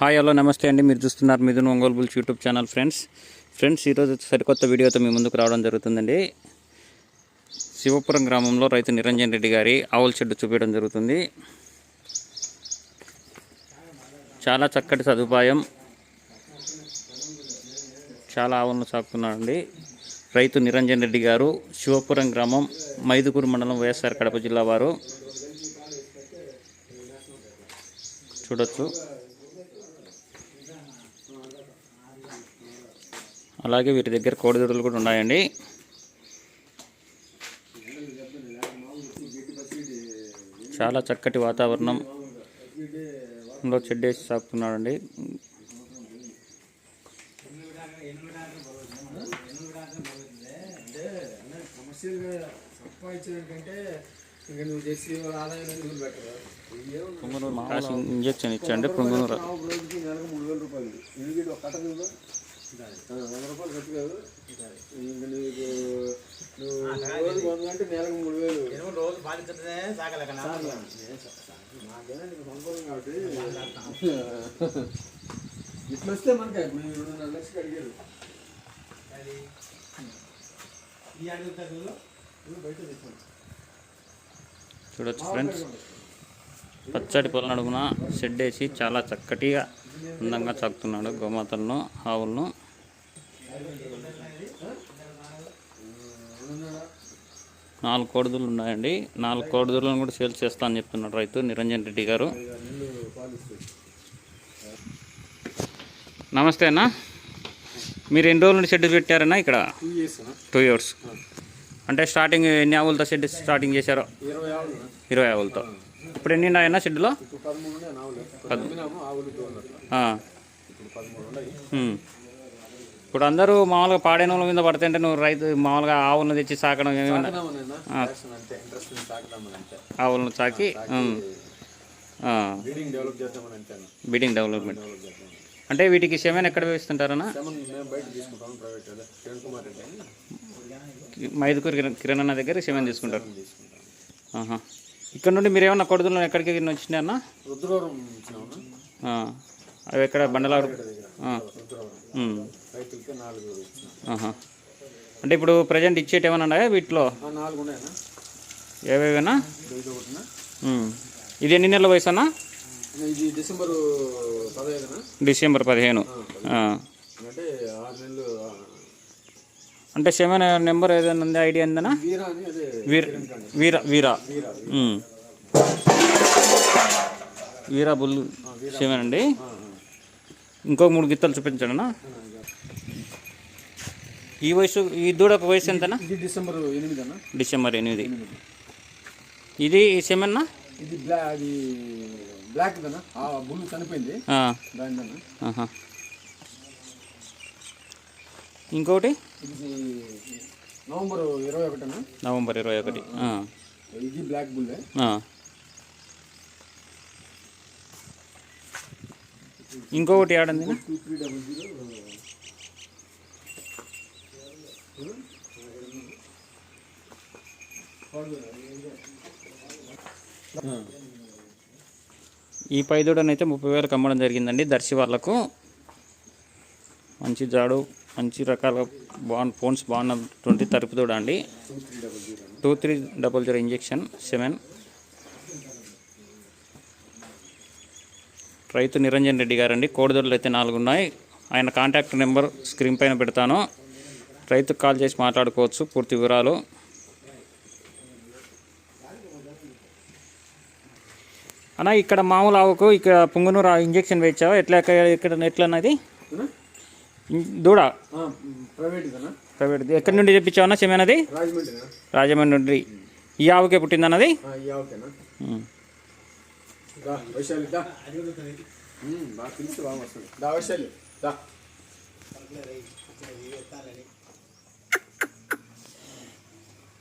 Hi hello నమస్తే అండి. మీరు చూస్తున్నారు Mithun Ongole bulls YouTube channel friends. Friends ఈరోజు సరికొత్త వీడియోతో మీ ముందుకు రావడం జరుగుతుందండి. శివపురం గ్రామంలో రైతు నిరంజన్ రెడ్డి గారి ఆవుల షెడ్ చూపించడం జరుగుతుంది. చాలా చక్కటి సదుపాయం. చాలా ఆవులను సాకుతున్నాడండి. రైతు నిరంజన్ రెడ్డి గారు శివపురం గ్రామం మైదుకూరు మండలం వైఎస్ఆర్ కడప జిల్లా వారు. చూడొచ్చు. అలాగే వీటి దగ్గర కోడిదూడలు కూడా ఉన్నాయండి. చాలా చక్కటి వాతావరణం. లో చెడ్డేసి కాసి ఇంజెక్షన్ ఇచ్చండి పుంగనూరు. వంద రూపాయలు ఖర్చు కాదు. ఇంకా నీకు నువ్వు రోజుకి వంద అంటే నెలకు మూడు వేలు. బాధితుంటే సాగలేక నాకేనా నీకు సంపూర్ణం కాబట్టి? ఇట్లా వస్తే మనకి మేము రెండున్నర లక్షలు అడిగారు. చూడొచ్చు ఫ్రెండ్స్. పచ్చడి పొలం అడుగున షెడ్ వేసి చాలా చక్కటిగా అందంగా సాకుతున్నాడు గోమాతలను ఆవులను. నాలుగు కోడిదూలు ఉన్నాయండి. నాలుగు కోడిదూలను కూడా సేల్ చేస్తా అని చెప్తున్నాడు రైతు నిరంజన్ రెడ్డి గారు. నమస్తే అన్న. మీరు ఎన్ని రోజుల నుండి షెడ్ పెట్టారన్నా ఇక్కడ? టూ ఇయర్స్ అంటే స్టార్టింగ్ ఎన్ని ఆవులతో షెడ్ స్టార్టింగ్ చేశారో? ఇరవై ఆవులు ఇరవై ఆవులతో. ఇప్పుడు ఎన్ని ఉన్నాయన్న షెడ్లో పదమూడు ఉన్నాయి ఆవులు పద్మినాము ఆవులు తోలినట్లు ఆ. ఇప్పుడు అందరూ మామూలుగా పాడైన వాళ్ళ మీద పడుతుంటే నువ్వు రైతు మామూలుగా ఆవులను తెచ్చి సాకడం ఏమైనా ఆవులను సాకి బిడింగ్ డెవలప్మెంట్ అంటే వీటికి సెమెన్ ఎక్కడ వేస్తుంటారన్నా? మైదుకూరు కిరణ్ అన్న దగ్గర సెమెన్ తీసుకుంటారు. ఇక్కడ నుండి మీరు ఏమన్నా కొడుతులు ఎక్కడికి ఇచ్చినాము ఆ. అవి ఎక్కడ? బండలారు అంటే ఇప్పుడు ప్రజెంట్ ఇచ్చేటి ఏమైనా ఉన్నాయా వీటిలో? ఏవేవైనా? ఇది ఎన్ని నెలల వయసు అన్నా డిసెంబర్ డిసెంబర్ పదిహేను. అంటే సెవెన్ నెంబర్ ఏదైనా ఉంది ఐడియా ఉందనా వీరా వీర వీర వీరా. బుల్ సెవెన్ అండి. ఇంకో మూడు గిత్తలు చూపించండి అన్న ఈ వయసు ఈ దూడకు వయసు ఎంతనా? ఇది డిసెంబర్ ఎనిమిది అన్న డిసెంబర్ ఎనిమిది. ఇది సెవెన్నా ఇది అది బ్లాక్ ఆ బుల్ చనిపోయింది. ఇంకొకటి నవంబర్ ఇరవై ఒకటిన నవంబర్ ఇరవై ఒకటి. ఇది బ్లాక్ బుల్. ఇంకొకటి ఆడంది టూ త్రీ డబల్ జీరో ఈ పై అయితే ముప్పై వేలకు అమ్మడం జరిగిందండి దర్శి వాళ్ళకు. మంచి జాడు మంచి రకాల బాన్ ఫోన్స్ బాగున్నటువంటి తలుపు దూడ అండి. Two three double zero injection seven. రైతు నిరంజన్ రెడ్డి గారండి. కోడిదొడలు అయితే నాలుగు ఉన్నాయి ఆయన కాంటాక్ట్ నెంబర్ స్క్రీన్ పైన పెడతాను. రైతుకు కాల్ చేసి మాట్లాడుకోవచ్చు పూర్తి వివరాలు. అన్న ఇక్కడ మామూలు ఆవుకు ఇక్కడ పుంగనూరు ఇంజెక్షన్ వేయించావా? ఎట్లా ఎక్కడ ఎక్కడ ఎట్లా అన్నది? ఇం- దూడ? ప్రైవేట్ ఎక్కడి నుండి తెప్పించావన్నా సెమెనది రాజమండ్రి రాజమండ్రి నుండి. ఈ ఆవుకే పుట్టిందన్నది Vaishali